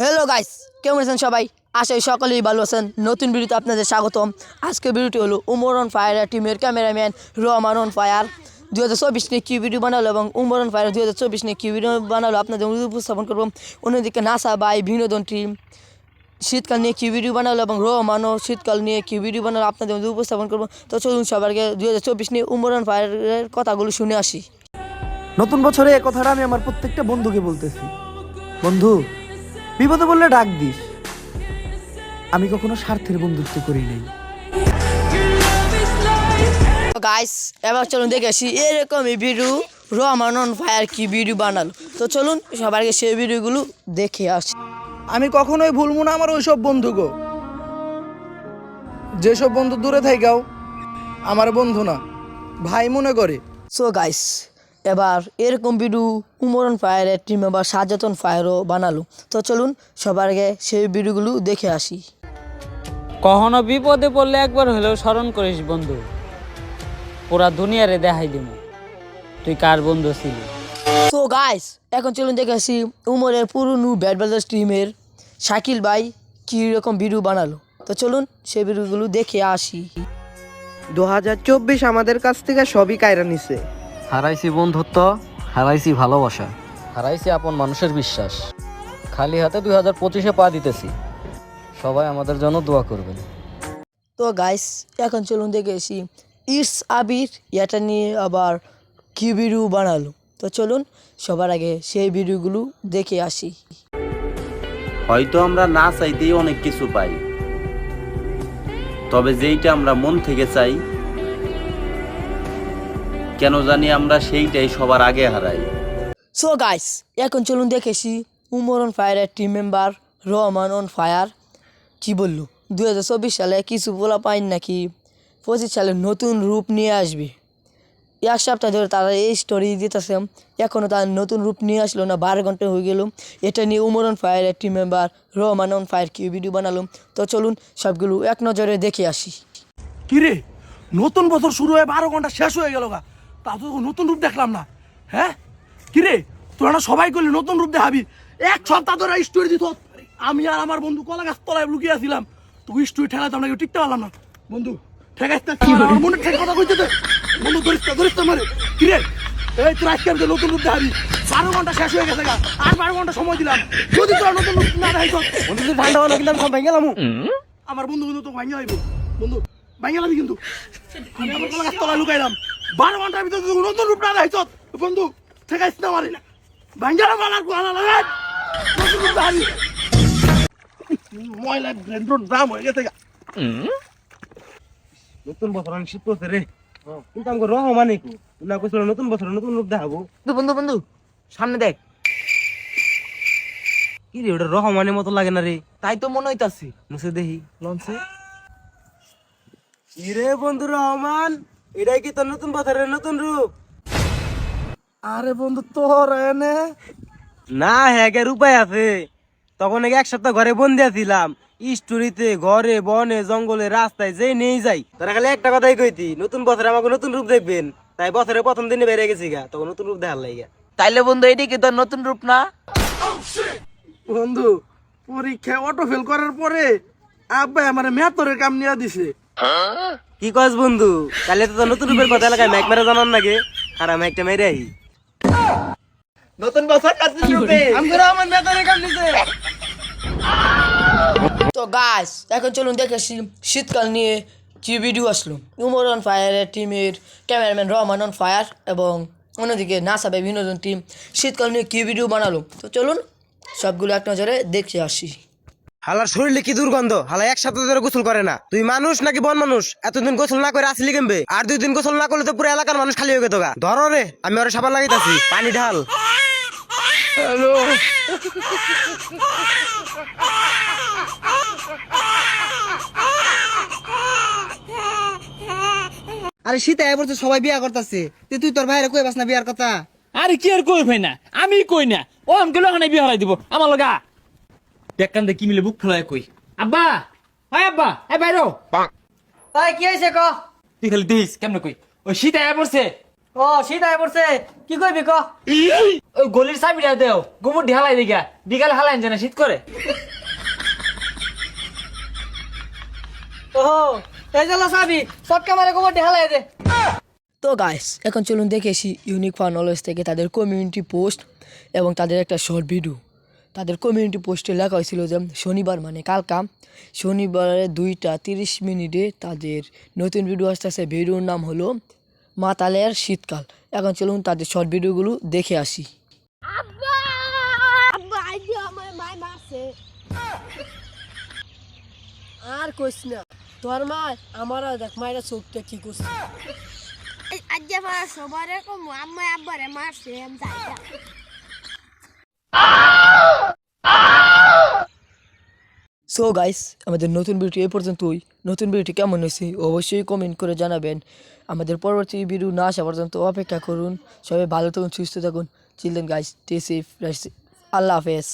Hello guys কেমন আছেন সবাই? আশা করি সকলেই ভালো আছেন। নতুন ভিডিওতে আপনাদের স্বাগতম। আজকে ভিডিওটি হলো উমরন ফায়ার টিমের ক্যামেরাম্যান রহমান অন ফায়ার। দু হাজার চব্বিশ নিয়ে কী ভিডিও বানালো এবং উমরন ফায়ার দু হাজার চব্বিশ নিয়ে কী ভিডিও বানালো আপনাদের উপস্থাপন করব। অন্যদিকে নাসা বাই বিনোদন টিম, শীতকাল নিয়ে কী ভিডিও বানালো এবং রহমানও শীতকাল নিয়ে কী ভিডিও বানালো আপনাদের উপস্থাপন করব। তো চলুন সবার আগে দু হাজার চব্বিশ নিয়ে উমরন ফায়ারের কথাগুলো শুনে আসি। নতুন বছরে এ কথাটা আমি আমার প্রত্যেকটা বন্ধুকে বলতেছি। বন্ধু বিপদে বললে ডাক দিস। আমি কখনো স্বার্থের বন্ধুত্ব করি নাই। গাইস এবার চলুন দেখে আসি এরকমই ভিডিও রহমান অন ফায়ার কি ভিডিও বানালো। তো চলুন সবার আগে সেই ভিডিওগুলো দেখে আসি। আমি কখনোই ভুলবো না আমার ওইসব বন্ধুকে যেসব বন্ধু দূরে থাইকাও আমার বন্ধু না ভাই মনে করে। সো গাইস এবার এরকম ভিডিও উমরন ফায়ারের টিম মেম্বার সাজাতন ফায়ারও বানালো। তো চলুন সবার আগে সেই ভিডিওগুলো দেখে আসি। কখনো বিপদে পড়লে একবার হলেও স্মরণ করিস বন্ধু। পুরা দুনিয়ারে দেখাই দিব তুই কার বন্ধু ছিলি? সো গাইস এখন চলুন দেখে আসি উমরের পুরনো ব্যাট ব্রাদার্স টিমের শাকিল ভাই কী রকম ভিডিও বানালো। তো চলুন সেই ভিডিওগুলো দেখে আসি। দু হাজার চব্বিশ আমাদের কাছ থেকে সবই কায়রা নিছে। হারাইছি বন্ধুত্ব হারাইছি ভালোবাসা। হারাইছি আপন মানুষের বিশ্বাস। খালি হাতে দুই হাজার পঁচিশে পা দিতেছি। সবাই আমাদের জন্য দোয়া করবেন। তো গাইস এখন চলুন দেখে আসি। ইটস আবির এটা নিয়ে আবার কি ভিডিও বানালো? তো চলুন সবার আগে সেই ভিডিওগুলো দেখে আসি। হয়তো আমরা না চাইতেই অনেক কিছু পাই। তবে যেইটা আমরা মন থেকে চাই কেন জানি আমরা সেইটাই সবার আগে হারাই। সো গাইস এখন চলুন দেখেছি উমর অন ফায়ারের team member Rahman on fire কি বলল দু হাজার চব্বিশ সালে কিছু বলা পাইন নাকি? পঁচিশ সালে নতুন রূপ নিয়ে আসবে। এক সপ্তাহ ধরে তারা এই স্টোরি দিতেছে। এখনও তার নতুন রূপ নিয়ে আসলো না বারো ঘণ্টা হয়ে গেল। এটা নিয়ে উমর অন ফায়ারের team member Rahman on fire কি ভিডিও বানালো? তো চলুন সবগুলো এক নজরে দেখে আসি। কিরে নতুন বছর শুরু হয়ে বারো ঘণ্টা শেষ হয়ে গেল গা। তা তো নতুন রূপ দেখলাম না। হ্যাঁ? কিরে তোরা না সবাই করলি নতুন রূপ দেখাবি। এক সপ্তাহ ধরে স্টোরি দিত আমি আর আমার বন্ধু কলা গাছ তলায় লুকিয়ে আসছিলাম তুই স্টোরি ঠেলাতাম না কেউ টিকতে পারলাম না। বন্ধু ঠেকাইস না। আমার মনে ঠেকে কথা কইতে বন্ধু ধরিস না ধরিস না মারে কিরে এই তোর আজকে আমি তোর নতুন রূপ দেখাবি। বারো ঘণ্টা শেষ হয়ে গেছে গা। আর বারো ঘণ্টা সময় দিলাম। যদি তোরা নতুন রূপ না দেখাইছ বন্ধু তুই ঠান্ডা হলো কিন্তু আমি সব ভেঙে গেলাম। আমার বন্ধু কিন্তু তো ভাঙে বন্ধু ভাঙে কিন্তু। আমি আমার কলা গাছ তলায় লুকাইলাম। বারো ঘণ্টার ভিতরে তুই নতুন রূপ না বন্ধু না লাগাই নতুন ময়লা ব্র্যান্ডর দাম হয়ে গেছে নতুন বছর আমি শীত করতে রে। কিন্তু আমাকে রহ মানে কি? না কইছিল নতুন বছর নতুন রূপ দেখাবো। বন্ধু বন্ধু বন্ধু সামনে দেখ। কি রে ওটা রহমানের মতো লাগে না রে। তাই তো মনে হইতাছি। মুছে দেখি লঞ্চে। রে বন্ধু রহমান। এটাই কি তোর নতুন বছরের নতুন রূপ? আরে বন্ধু তোর এনে? না হ্যাঁ উপায় আছে। তখন এক সপ্তাহ ঘরে বন্দি আছিলাম। স্টোরিতে ঘরে বনে জঙ্গলে রাস্তায় যেই নেই যাই। তারা খালি একটা কথাই কইতি নতুন বছরে আমাকে নতুন রূপ দেখবেন। তাই বছরের প্রথম দিনে বেড়ে গেছি গা তখন নতুন রূপ দেখার লাগে তাইলে বন্ধু এটি কি তোর নতুন রূপ না? বন্ধু পরীক্ষায় অটো ফেল করার পরে আব্বাই আমার মেতরের কাম নিয়ে দিছে। কি কস বন্ধু? কালে তো নতুন রূপের কথা এলাকায় ম্যাক মেরে জানান নাকি আর আমি একটা মেরে আহি। নতুন বছর আমি রহমান মেতরের কাম নিছে তো গাছ এখন চলুন দেখেছি শীতকাল নিয়ে কি ভিডিও আসলো। উমর অন ফায়ারের টিমের ক্যামেরাম্যান রহমান অন ফায়ার এবং অন্যদিকে নাসা বাই বিনোদন টিম শীতকাল নিয়ে কি ভিডিও বানালো। তো চলুন সবগুলো এক নজরে দেখে আসি। হালার শরীরে কি দুর্গন্ধ? হালা এক সপ্তাহ ধরে গোসল করে না। তুই মানুষ নাকি বন মানুষ? এতদিন গোসল না করে আসলি কেমবে? আর দুই দিন গোসল না করলে তো পুরো এলাকার মানুষ খালি হয়ে গেত গা। ধরো রে আমি ওরা সাবান লাগাইতাছি। পানি ঢাল। আরে শীতে এবার তো সবাই বিয়া করতেছে। তুই তোর ভাইরে কই বাস না বিয়ার কথা? আরে কি আর কই ভাই না? আমি কই না। ও আমাকে লোক বিয়ে হারাই দিব। আমার লগা দেখ কান্দে কি মিলে বুক ফেলায় কই। আব্বা হাই আব্বা এই বাইরো। তাই কি হয়েছে ক? তুই খালি দেখিস কেমনে কই। ওই শীত আয়া পড়ছে। ও শীত আয় পড়ছে। কি কইবি ক? ওই গলির চাবিটা দেও গোবর ঢালাই দিগা। বিকালে হালাইন জানা শীত করে। ও এই যে চাবি সটকা মারে গোবর ঢালাই দে। তো গাইস এখন চলুন দেখে আসি ইউনিক ফান অলওয়েজ থেকে তাদের কমিউনিটি পোস্ট এবং তাদের একটা শর্ট ভিডিও তাদের কমিউনিটি পোস্টে লেখা হয়েছিল যে শনিবার মানে কালকা শনিবারে দুইটা তিরিশ মিনিটে তাদের নতুন ভিডিও আসতেছে। ভিডিওর নাম হলো মাতালের শীতকাল। এখন চলুন তাদের শর্ট ভিডিওগুলো দেখে আসি। আর কইস না তোর মা আমার দেখ মায়ের চোখটা কি করছে। আজ সবার আম্মা আব্বারে মারছে আমি যাই না। সো গাইস আমাদের নতুন ভিডিও এই পর্যন্তই। নতুন ভিডিওটি কেমন হয়েছে অবশ্যই কমেন্ট করে জানাবেন। আমাদের পরবর্তী ভিডিও না আসা পর্যন্ত অপেক্ষা করুন। সবাই ভালো থাকুন, সুস্থ থাকুন। চিলড্রেন গাইস টে সেফ আল্লাহ হাফেজ।